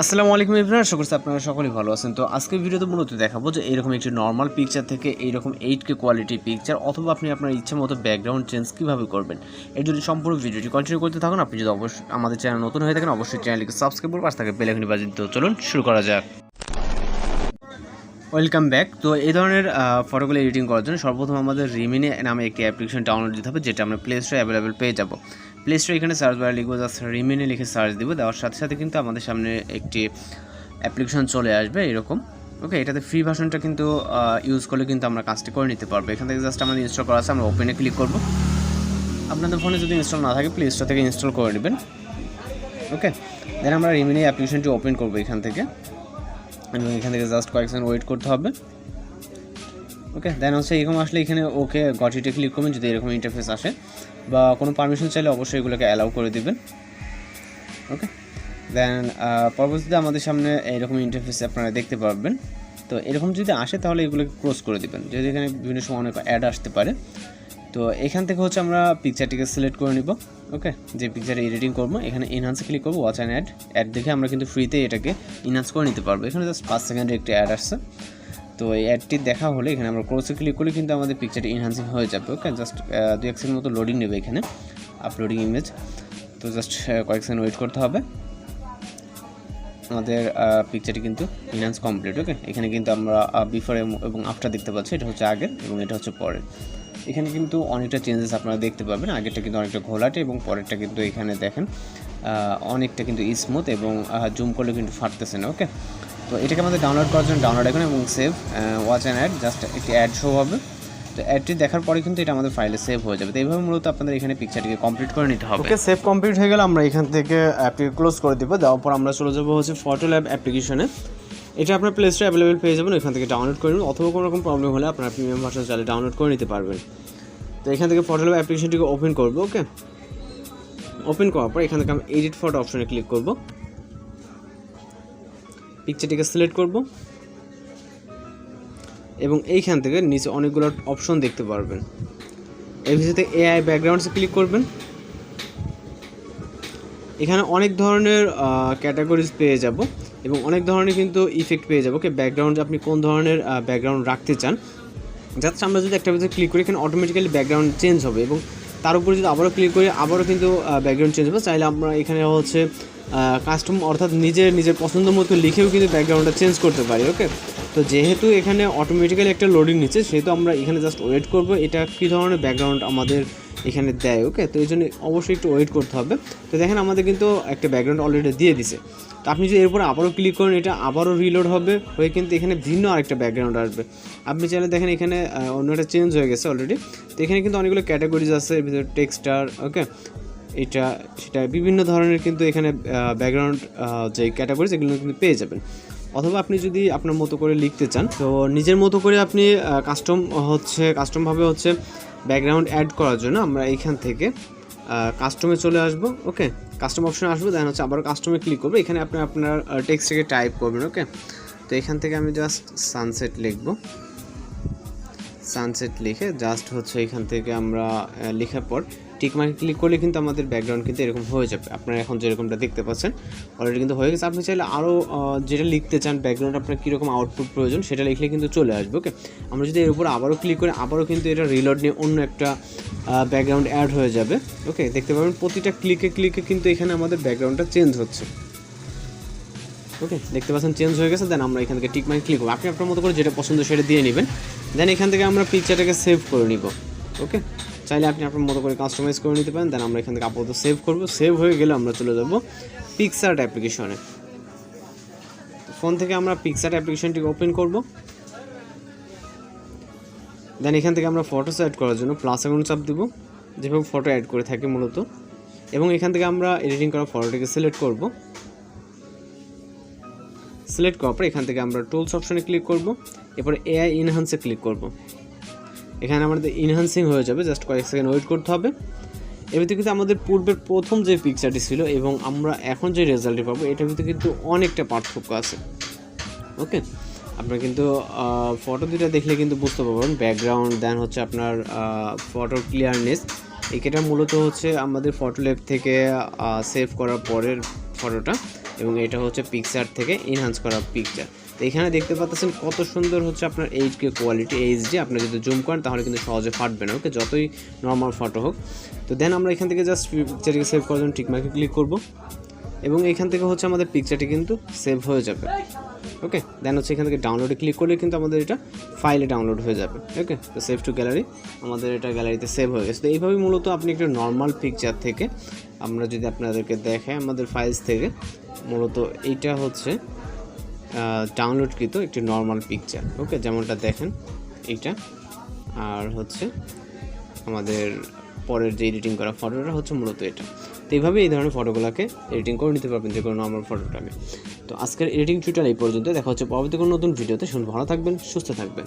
আসসালামু আলাইকুম ইবরান আশা করছি আপনারা সকলেই ভালো আছেন। তো আজকে ভিডিওতে মূলত দেখাবো যে এইরকম একটি নর্মাল পিকচার থেকে এইরকম এইট কে কোয়ালিটি পিকচার অথবা আপনি আপনার ইচ্ছা মতো ব্যাকগ্রাউন্ড চেঞ্জ কীভাবে করবেন। এর জন্য সম্পূর্ণ ভিডিওটি কন্টিনিউ করতে থাকুন। আপনি যদি অবশ্যই আমাদের চ্যানেল নতুন হয়ে থাকেন, অবশ্যই চ্যানেলকে সাবস্ক্রাইব করুন। পাশে থাকে বেলাখানি বাজিয়ে দিতে চলুন, শুরু করা যাক। ওয়েলকাম ব্যাক তো এই ধরনের ফটোগুলো এডিটিং করার জন্য সর্বপ্রথম আমাদের রিমিনে নামে একটি অ্যাপ্লিকেশন ডাউনলোড দিতে হবে, যেটা আমরা প্লে স্টোরে অ্যাভেলেবেল পেয়ে যাব। প্লে স্টোরে এখানে সার্চ বারে লিখব জাস্ট রিমিনে লিখে সার্চ দিব, দেওয়ার সাথে সাথে কিন্তু আমাদের সামনে একটি অ্যাপ্লিকেশন চলে আসবে এরকম। ওকে এটাতে ফ্রি ভার্সনটা কিন্তু ইউজ করলে কিন্তু আমরা কাজটি করে নিতে পারব। এখান থেকে জাস্ট আমাদের ইনস্টল করা আছে, আমরা ওপেনে ক্লিক করব। আপনাদের ফোনে যদি ইনস্টল না থাকে প্লে স্টোর থেকে ইনস্টল করে নেবেন। ওকে দেন আমরা রিমিনি অ্যাপ্লিকেশনটি ওপেন করব এখান থেকে। এবং এখান থেকে জাস্ট কয়েক সেকেন্ড ওয়েট করতে হবে। ওকে দেন হচ্ছে এরকম আসলে এখানে ওকে গটিতে ক্লিক করবেন যদি এরকম ইন্টারফেস আসে। বা কোনো পারমিশন চাইলে অবশ্যই এগুলোকে অ্যালাউ করে দিবেন। ওকে দেন পরবর্তীতে আমাদের সামনে এরকম ইন্টারফেস আপনারা দেখতে পারবেন। তো এরকম যদি আসে তাহলে এগুলোকে ক্লোজ করে দিবেন। যদি এখানে বিভিন্ন সময় অনেক অ্যাড আসতে পারে। তো এখান থেকে হচ্ছে আমরা পিকচারটিকে সিলেক্ট করে নিব। ওকে যে পিকচারে এডিটিং করব, এখানে এনহান্সে ক্লিক করব ওয়াচ অ্যান্ড অ্যাড অ্যাড দেখে আমরা কিন্তু ফ্রিতে এটাকে ইনহান্স করে নিতে পারব। এখানে জাস্ট পাঁচ সেকেন্ডের একটি অ্যাড আসছে। তো এই অ্যাডটি দেখা হলে এখানে আমরা ক্রোসে ক্লিক করলে কিন্তু আমাদের পিকচারটি ইনহান্সিং হয়ে যাবে ওকে জাস্ট দু এক সেকেন্ড মতো লোডিং নেবে এখানে আপলোডিং ইমেজ তো জাস্ট কয়েক সেকেন্ড ওয়েট করতে হবে। আমাদের পিকচারটি কিন্তু ইনহান্স কমপ্লিট ওকে এখানে কিন্তু আমরা বিফোর এবং আফটার দেখতে পাচ্ছি, এটা হচ্ছে আগের এবং এটা হচ্ছে পরের। এখানে কিন্তু অনেকটা চেঞ্জেস আপনারা দেখতে পাবেন। আগেরটা কিন্তু অনেকটা ঘোলাটে এবং পরেরটা কিন্তু এখানে দেখেন অনেকটা কিন্তু স্মুথ এবং জুম করলে কিন্তু ফাটতেছে না ওকে তো এটাকে আমাদের ডাউনলোড করার জন্য ডাউনলোড এখন এবং save watch and ad just একটি অ্যাড শো হবে। তো অ্যাডটি দেখার পরে কিন্তু এটা আমাদের ফাইলে সেভ হয়ে যাবে। তো এইভাবে মূলত আপনাদের এখানে পিকচারটিকে কমপ্লিট করে নিতে হবে। ওকে সেভ কমপ্লিট হয়ে গেলে আমরা এখান থেকে অ্যাপটিকে ক্লোজ করে দেবো। দেওয়ার পর আমরা চলে যাব হচ্ছে ফটো ল্যাব অ্যাপ্লিকেশনে এটা আপনার প্লে স্টোরে অ্যাভেলেবেল পেয়ে যাবেন, ওইখান থেকে ডাউনলোড করে নেবেন অথবা কোনো রকম প্রবলেম হলে আপনার প্রিমিয়াম ভার্সন চাইলে ডাউনলোড করে নিতে পারবেন। তো এখান থেকে ফটো ল্যাব অ্যাপ্লিকেশনটিকে ওপেন করব, ওকে? ওপেন করার পর এখান থেকে আমি এডিট ফটো অপশনে ক্লিক করব। পিকচারটিকে সিলেক্ট করব। এবং এইখান থেকে নিচে অনেকগুলো অপশন দেখতে পারবেন। এর ভিতরে এআই ব্যাকগ্রাউন্ডসে ক্লিক করবেন। এখানে অনেক ধরনের ক্যাটাগরিজ পেয়ে যাব এবং অনেক ধরনের কিন্তু ইফেক্ট পেয়ে যাব। ওকে ব্যাকগ্রাউন্ড আপনি কোন ধরনের ব্যাকগ্রাউন্ড রাখতে চান? জাস্ট আমরা যদি একটা ভিতরে ক্লিক করি, এখানে অটোমেটিক্যালি ব্যাকগ্রাউন্ড চেঞ্জ হবে এবং তার উপরে যদি আবারও ক্লিক করি, আবারও কিন্তু ব্যাকগ্রাউন্ড চেঞ্জ হবে। চাইলে আমরা এখানে হচ্ছে কাস্টম অর্থাৎ নিজের নিজের পছন্দ মতো লিখেও কিন্তু ব্যাকগ্রাউন্ডটা চেঞ্জ করতে পারি ওকে তো যেহেতু এখানে অটোমেটিক্যালি একটা লোডিং নিচ্ছে, সেহেতু আমরা এখানে জাস্ট ওয়েট করব, এটা কী ধরনের ব্যাকগ্রাউন্ড আমাদের এখানে দেয় ওকে তো এই জন্য অবশ্যই একটু ওয়েট করতে হবে। তো দেখেন আমাদের কিন্তু একটা ব্যাকগ্রাউন্ড অলরেডি দিয়ে দিছে। তো আপনি যদি এরপর আবারও ক্লিক করেন, এটা আবারও রিলোড হবে, হয়ে কিন্তু এখানে ভিন্ন আরেকটা ব্যাকগ্রাউন্ড আসবে। আপনি চাইলে দেখেন এখানে অন্য একটা চেঞ্জ হয়ে গেছে অলরেডি তো এখানে কিন্তু অনেকগুলো ক্যাটাগরিজ আছে ভিতরে টেক্সটার ওকে এটা, সেটা বিভিন্ন ধরনের কিন্তু এখানে ব্যাকগ্রাউন্ড যে ক্যাটাগরিজ এগুলো কিন্তু পেয়ে যাবেন। অথবা আপনি যদি আপনার মতো করে লিখতে চান, তো নিজের মতো করে আপনি কাস্টম হচ্ছে কাস্টমভাবে হচ্ছে ব্যাকগ্রাউন্ড অ্যাড করার জন্য আমরা এইখান থেকে কাস্টমে চলে আসব ওকে কাস্টম অপশনে আসব দেন হচ্ছে আবার কাস্টমে ক্লিক করব। এখানে আপনি আপনার টেক্সটটাকে টাইপ করবেন ওকে তো এখান থেকে আমি জাস্ট সানসেট লিখব। সানসেট লিখে জাস্ট হচ্ছে এখান থেকে আমরা লেখার পর টিক মার্কে ক্লিক করলে কিন্তু আমাদের ব্যাকগ্রাউন্ড কিন্তু এরকম হয়ে যাবে। আপনারা এখন যেরকমটা দেখতে পাচ্ছেন অলরেডি কিন্তু হয়ে গেছে। আপনি চাইলে আরও যেটা লিখতে চান ব্যাকগ্রাউন্ড আপনার কীরকম আউটপুট প্রয়োজন সেটা লিখলে কিন্তু চলে আসবে ওকে আমরা যদি এর উপর আবারও ক্লিক করি, আবারও কিন্তু এটা রিলোড নিয়ে অন্য একটা ব্যাকগ্রাউন্ড অ্যাড হয়ে যাবে ওকে দেখতে পাবেন প্রতিটা ক্লিকে ক্লিকে কিন্তু এখানে আমাদের ব্যাকগ্রাউন্ডটা চেঞ্জ হচ্ছে। ওকে দেখতে পাচ্ছেন চেঞ্জ হয়ে গেছে দেন আমরা এখান থেকে টিক মার্ক ক্লিক করব। আপনি আপনার মতো করে যেটা পছন্দ সেটা দিয়ে নেবেন। দেন এখান থেকে আমরা পিকচারটাকে সেভ করে নিব ওকে চাইলে আপনি আপনার মতো করে কাস্টমাইজ করে নিতে পারেন দেন আমরা এখান থেকে আপাতত সেভ করব। সেভ হয়ে গেলে আমরা চলে যাব পিকসার্ট অ্যাপ্লিকেশনে ফোন থেকে আমরা পিকসার্ট অ্যাপ্লিকেশনটিকে ওপেন করব। দেন এখান থেকে আমরা ফটোস অ্যাড করার জন্য প্লাস অ্যাকাউন্ট চাপ দেবো, যেভাবে ফটো অ্যাড করে থাকি মূলত। এবং এখান থেকে আমরা এডিটিং করা ফটোটিকে সিলেক্ট করব। সিলেক্ট করার পর এখান থেকে আমরা টুলস অপশনে ক্লিক করব। এরপর এআই ইনহান্সে ক্লিক করব। এখানে আমাদের ইনহান্সিং হয়ে যাবে জাস্ট কয়েক সেকেন্ড ওয়েট করতে হবে। ভিতরে কিন্তু আমাদের পূর্বের প্রথম যে পিকচারটি ছিল এবং আমরা এখন যে রেজাল্টটি পাবো, এটার ভিতরে কিন্তু অনেকটা পার্থক্য আছে। ওকে? আপনার কিন্তু ফটো দুটা দেখলে কিন্তু বুঝতে পারবেন। ব্যাকগ্রাউন্ড দেন হচ্ছে আপনার ফটোর ক্লিয়ারনেস এটা মূলত হচ্ছে আমাদের ফটো ল্যাব থেকে সেভ করার পরের ফটোটা এবং এটা হচ্ছে পিকচার থেকে এনহান্স করা পিকচার তো এখানে দেখতে পাচ্ছেন কত সুন্দর হচ্ছে আপনার H K quality H D আপনি যদি জুম করেন, তাহলে কিন্তু সহজে ফাটবে না ওকে যতই নর্মাল ফটো হোক। তো দেন আমরা এখান থেকে জাস্ট পিকচারটিকে সেভ করার জন্য টিকমার্কে ক্লিক করব। এবং এখান থেকে হচ্ছে আমাদের পিকচারটি কিন্তু সেভ হয়ে যাবে ওকে দেন হচ্ছে এখান থেকে ডাউনলোডে ক্লিক করলে কিন্তু আমাদের এটা ফাইলে ডাউনলোড হয়ে যাবে ওকে তো সেভ টু গ্যালারি আমাদের এটা গ্যালারিতে সেভ হয়ে গেছে। তো এইভাবেই মূলত আপনি একটা নর্মাল পিকচার থেকে আমরা যদি আপনাদেরকে দেখাই আমাদের ফাইলস থেকে, মূলত এইটা হচ্ছে ডাউনলোডকৃত একটি নর্মাল পিকচার ওকে যেমনটা দেখেন, এইটা। আর হচ্ছে আমাদের পরের যে এডিটিং করা ফটোটা হচ্ছে মূলত এটা। তো এইভাবে এই ধরনের ফটোগুলোকে এডিটিং করে নিতে পারবেন যে কোনো নর্মাল ফটোটাকে তো আজকের এডিটিং টিউটোরিয়াল এই পর্যন্ত দেখা হচ্ছে পরবর্তী কোনো নতুন ভিডিওতে শুনুন ভালো থাকবেন, সুস্থ থাকবেন।